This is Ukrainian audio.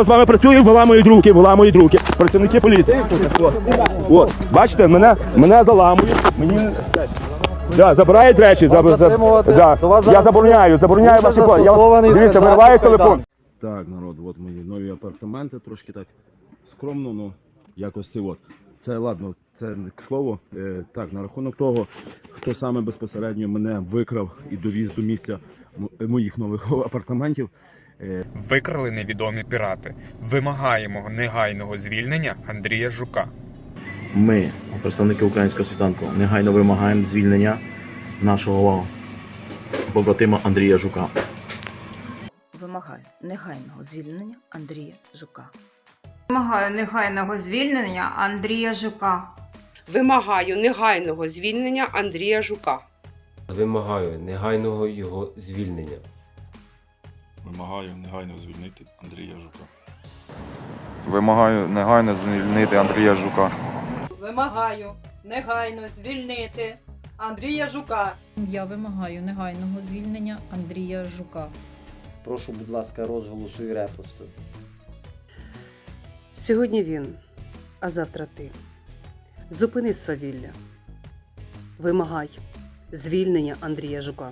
З вами працюю, виламують руки, виламують руки. Працівники поліції. От, От. бачите, мене, мене заламують. Мені да, забирають речі. Заб... затримувати, да. вас Я зараз забороняю, забороняю ваші кошти. Я... застосований Дивіться, спецзасіб вириваю Кайдан. телефон. Так, народ, от мої нові апартаменти, трошки так скромно, ну якось це от. Це ладно, це не к слову. Е, так, на рахунок того, хто саме безпосередньо мене викрав і довіз до місця м- моїх нових апартаментів. Е, Викрали невідомі пірати. Вимагаємо негайного звільнення Андрія Жука. Ми, представники українського світанку, негайно вимагаємо звільнення нашого побратима Андрія Жука. Вимагаю негайного звільнення Андрія Жука. Вимагаю негайного звільнення Андрія Жука. Вимагаю негайного звільнення Андрія Жука. Вимагаю негайного його звільнення. Вимагаю негайно звільнити Андрія Жука. Вимагаю негайно звільнити Андрія Жука. Вимагаю негайно звільнити Андрія Жука. Я вимагаю негайного звільнення Андрія Жука. Прошу, будь ласка, розголосу і репосту. Сьогодні він, а завтра ти. Зупини свавілля. Вимагай звільнення Андрія Жука.